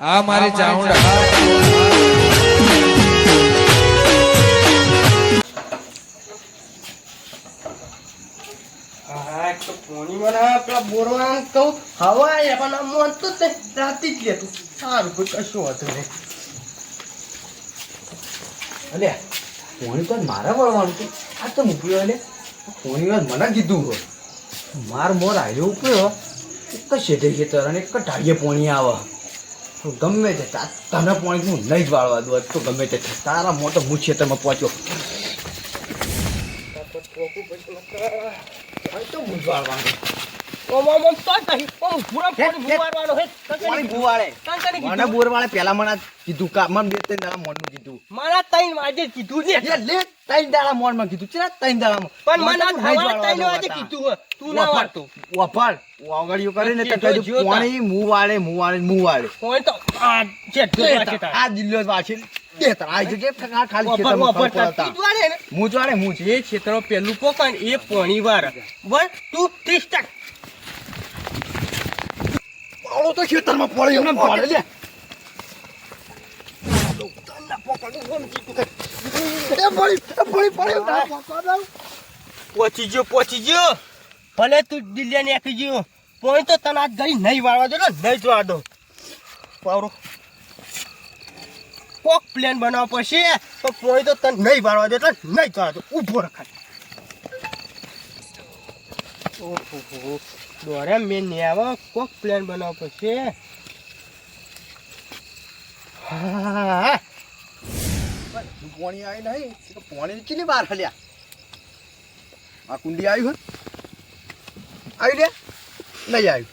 આ મારી ચાઉંડા કહું હવા એ પણ આમ વાંચતું જ નહીં રાતે જ લેતું. સારું કોઈ કશું હતું નહીં. અલ્યા પોણી તો મારે વળવાનું છે. આ તો મૂક્યો એટલે પોણી વાત મને કીધું હોય. માર મોર આવ્યો ઉપડ્યો એક જ શેઠે ખેતર અને એક જ ઢાળીએ પોણી આવે. ગમે તે તને પોઈન્ટ હું નહીં જ વાળવા દઉં તો ગમે તે. તારા મોટો હું તમે પહોંચ્યો તો હું જ વાળવાનું. ઓમ ઓમ ઓમ તો જ ઓમ પૂરા હે, પોણી હે. ફુવારવાનો હે પોણી કંકણી મને બોરવાળે પહેલા મને કીધું કા મને બે ત્રણ દાડા મોરનું કીધું. મારા ત્રણ વાગે કીધું ને એ લે ત્રણ દાડા મોરમાં કીધું. ચલા ત્રણ દાડામાં? પણ મને તો નહીં જ હવારે ત્રણ વાળવા કીધું તું ના વાળતો વફાળ વાગડિયું કરે ને તો કીધું કીધું મું વાળે મું વાળે મું વાળે પોણી તો આ જેટલું જ વાગે તારે. આ દિલ્હી વાંચી. દે આ જગ્યાએ ફકા ખાલી વફર ખેતરમાં વફર ફરતા તાર. હતા. તું જ વાળે ને. મું જ મું જે ક્ષેત્રમાં પેલું પોકાય ને એ પોણી વાર વન ટુ થ્રી સ્ટાર્ટ. પાવડો તો ખેતરમાં પડે એમને પડે લે પહોંચી ગયો પહોંચી ગયો ભલે તું દિલ્હી નાખી ગયો પોણી તો તને આજ ઘડી નહીં વાળવા દો નહીં જ વાળવા દો પાવરો કોક પ્લેન બનાવવો પછી તો પોણી તો તને નહીં વાળવા દો એટલે નહીં જ વાળવા દો ઊભો રખાય ઓહો, દોરે મેં નહીં આવો કોક પ્લેન બનાવો પડશે. હા. પોણી આવી નહીં? તો પોણી ચીલી બહાર હલ્યા. આ કુંડી આવ્યું હે આવી લે? નહીં આવ્યું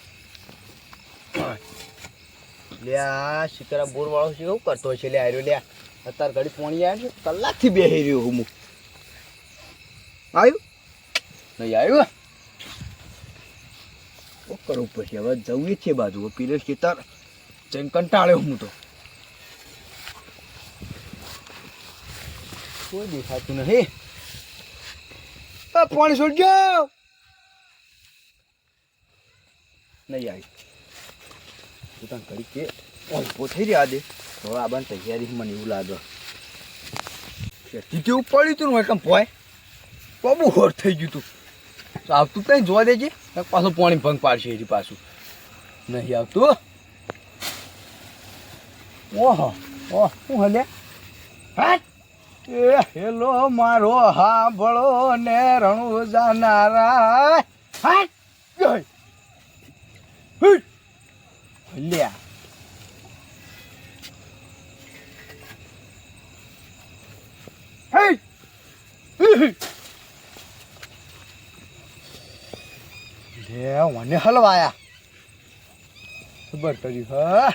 લે આ શિકરા બોર વાળો છે એવું કરતો છે? લે આવ્યો લે અત્યારે ઘડી પોણી આવ્યું કલાકથી બેહી રહ્યો હું. આવ્યું? નહીં આવ્યું શું કરવું પડશે હવે જવું છે બાજુ. પેલે ખેતર જઈને કંટાળ્યો હું તો. કોઈ દેખાતું નથી. પાણી છોડજો! નહીં આવી. પોતાને કરી કે ઊભો થઈ રહ્યા દે હવે આ બાને તૈયારી મને એવું લાગે. ખેતી કેવું પડ્યું તું ને? એકમ પોય બબુ હોર થઈ ગયું તું. તો આવતું કઈ જોવા દેજે. પાછું પાણી ભંગ પાડશે હજી પાછું. નહીં આવતું ઓહો, ઓહ, શું હલે? હા? હેલો મારો હાંભળો ને રણુ જાનારા. હાટ ગઈ હુટ હે મને હલવાયા. ખબર કરી હા.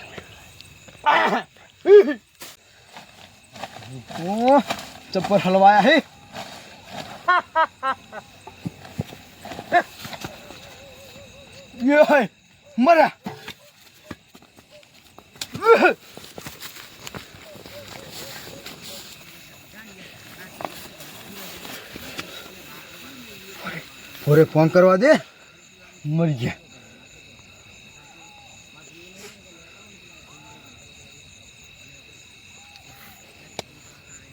ચપ્પલ હલવાયા હે. યે મરા. ઓરે ફોન કરવા દે. મરી ગયા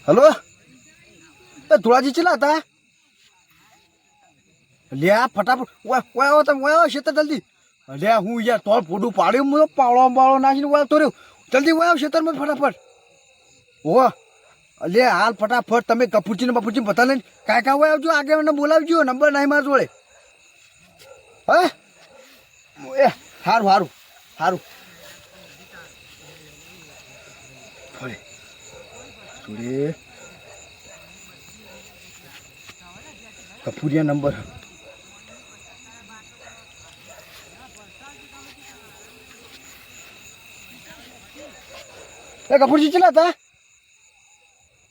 હલો? એ ધોળાજી ચેલા હતા? લે આ ફટાફટ, ઓય ઓય તમે ઓય શેતર જલ્દી. લે હું યાર તો ફોટું પાડ્યું તો પાવડો બાવળો નાખીને ઓય તો રહ્યો. જલ્દી ઓય શેતર શેતરમાં ફટાફટ. ઓ, લે હાલ ફટાફટ, તમે કપૂરજીને બપૂરજી બતા લઈને કાંઈ કાંઈ આવજો આગળ મને બોલાવજો, નંબર નહીં મારા જોડે. હે? એ સારું સારું સારું કપૂરિયા નંબર. એ કપૂરજી, ચલા હતા?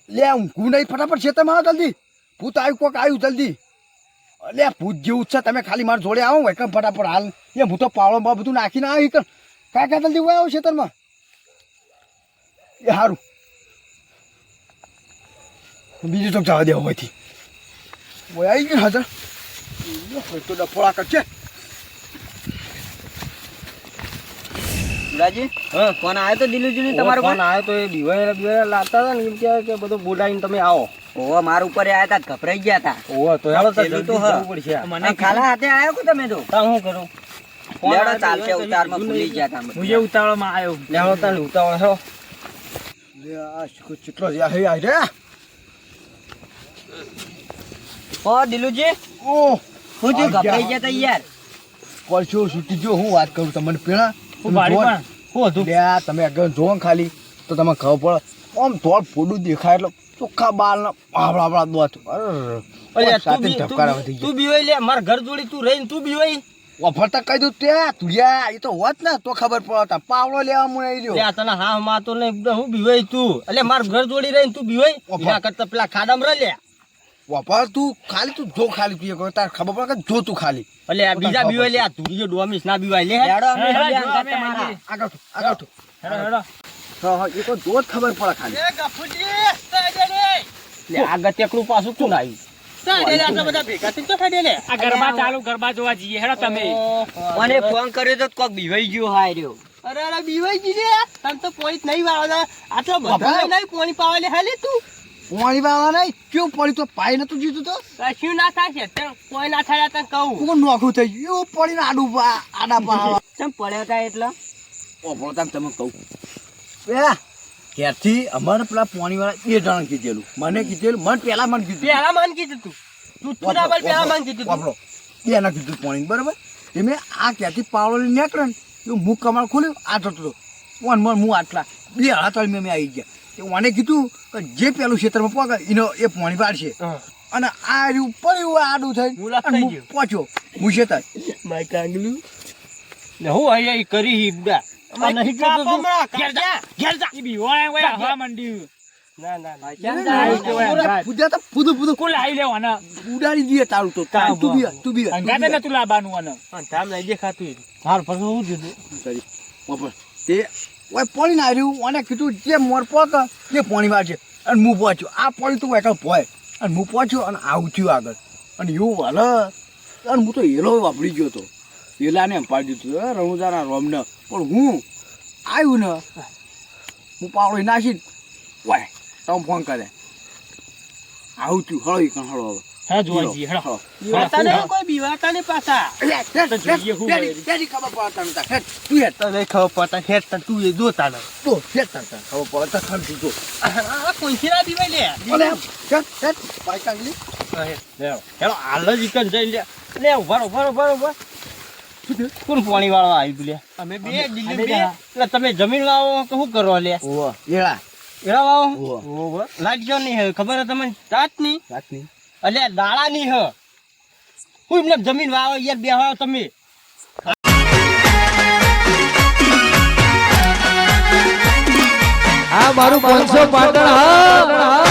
લે હું નહીં ફટાફટ છે આવો જલ્દી. ભૂત આવ્યું, કોક આવ્યું જલ્દી. લે ભૂત જેવું છે તમે ખાલી મારા જોડે આવો એકદમ ફટાફટ હાલ. એ હું તો બાવ બધું નાખીને આવી કર કાકા જલ્દી હોય આવો ખેતરમાં એ સારું બીજું તો જવા દેવું હોયથી ઓય આવી ગયું હાજર. તો ડફોળા કરશે રાજી હા. ફોન આવ્યો તો દિલુજી તમારો ફોન આવ્યો તો એ દિવાળી દિવાળી લાવતા હતા ને એમ કે કે બધું બોલાવીને તમે આવો. ઓહો મારા ઉપર આયા તા ગભરાઈ ગયા તા. ઓવો તો હેડો તો જલ્દી તો જવું પડશે. મને ખાલા હાથે આયો કે તમે તો? તા હું કરું? લેડો ચાલશે ઉતારમાં ભૂલી ગયા હતા મુજે ઉતાવળમાં આયો. લેડો તાને ઉતાવળ હો. લે આ ચેટલો છે હે આઈ રે ઓ દિલુજી. ઓ હું જે ગભરાઈ ગયા. તા યાર. પરસો છૂટી જો હું વાત કરું તમને પેલા? હું બારી પણ હું હતું. લે તમે આગળ જોવો ખાલી તો તમને ખબર પડે. આમ થોડ ફોડું દેખાય એટલે ચોખ્ખા બાલ ના આપડા આપડા દોત અરે તું સાથે બી- તું બી- બીવાય લે મારા ઘર જોડી તું રહીને તું બીવાય વફરતા કહી દઉં ત્યાં તુડિયા એ તો હોત ને તો ખબર પડતા પાવડો લેવા મને આવી રહ્યો તને હા માં તો નહીં હું બીવાય તું એટલે મારા ઘર જોડી રહીને તું બીવાય ઓફર. કરતા પેલા ખાડામાં રહે લે વફર તું ખાલી તું જો ખાલી તું વાર ખબર પડે કે જો તું ખાલી એટલે બીજા બીવાય લે આ તું જો ડોમિસ ના બીવાય લે. આગળ આગળ હેડો હેડો હા એ તો જો ખબર પડે ખાલી. આગળ તેકડું પાછું તું આવ્યું? બધા ભેગા થઈને તો ખાઈ લે આ ગરબા જોવા જઈએ હેડો તમે. મને ફોન કર્યો તો કોક બીવાઈ ગયો હાય રહ્યો. અરે અરે બીવાઈ લે તને તો પોઈન્ટ નહીં વાળવા આટલો બધો. નહીં પોણી પાવા હાલે તું. પાણી વાળા નહીં? કેવું પાણી? તો પાઈ નતું જીતું તો? કશું ના થાય છે કોઈ ના થાય તને કહું. કોણ નોખું થઈ ગયું? આડું આડા પા ચમ પડ્યો તા એટલે? તમે કહું. પેલા ક્યારથી અમારે પેલા પાણી વાળા બે જણા કીધેલું. મને કીધેલું મને પેલા મને કીધું પેલા માન કીધું તું. તું તું ના બોલ પેલા માન કીધું વાપરો કીધું પાણી બરાબર? એ મેં આ ક્યાંથી પાવડો લઈને નીકળે ને એવું મુખ કમાળ ખોલ્યું આ જતો હતો વન મન હું આટલા બે હાથ મેં આવી ગયા. એ મને કીધું કે જે પેલું ક્ષેત્રમાં પગ એનો એ પાણી પાડશે અને આ રહ્યું પડ્યું આડું થઈ. પહોંચ્યો. હું શેતાર માય કાંગલું. હું અહીંયા કરી હી બુડા આ નહીં કરતો તું? ઘેર જા ઘેર જા. ઈ બીવાળા હોય હવા મંડ્યું. ના ના ના. પૂજા તો પૂધું પૂધું કુલ આવી લેવાના? ઉડાડી દઈએ તારું તો. તું બી તું બી. અંગાતે નતું લાવવાનું અને. તામ નહીં દેખાતું. હાલ પછી હું દીધું સરી બપોર તે ઓય પાણી ના રહ્યું. અને કીધું જે મોર પોક તે પાણી વાળશે અને હું પહોંચ્યો આ પાણી તું એકલ પોય. અને હું પહોંચ્યો અને આવું થયું આગળ. અને એવું વાલે. અને હું તો હેલો વાપરી ગયો હતો હેલાને એમ પાડી દીધું. રણુદાના રોમને. પણ હું આવ્યું ને હું પાવડો નાસી ઓય તમે ફોન કરે. આવું થયું. હળો કણ હળો હવે હા જોવા જઈએ હળો. બીવાતા નહીં કોઈ બીવાતા નહીં પાછા તો જોઈએ શું હોય. ડેડી ખબર પડતા નતા તું હેડ. તને ખબર પડતા તને તું એ જોતા ને તો હેડ તને ખબર પડતા ખર તું જો. કોઈ બીવાય લે? બાઈક આગલી હેલો હાલ જ લે. લે ઊભા ઊભા ઊભા ઊભા. કોણ પાણી વાળવા આવી બોલ્યા અમે બે દિલ્હી બે. એટલે તમે જમીન વાવો તો શું કરો લે? ઓવા એળા એળા વાવો? ઓવા. લાગ્યો નહીં હે ખબર હે તમને? તાત નહીં? રાખની એટલે દાળા નહીં હ હું એમને જમીન વાવો યાર બે વાવો તમે. આ મારું પાંચસો પાટણ હા.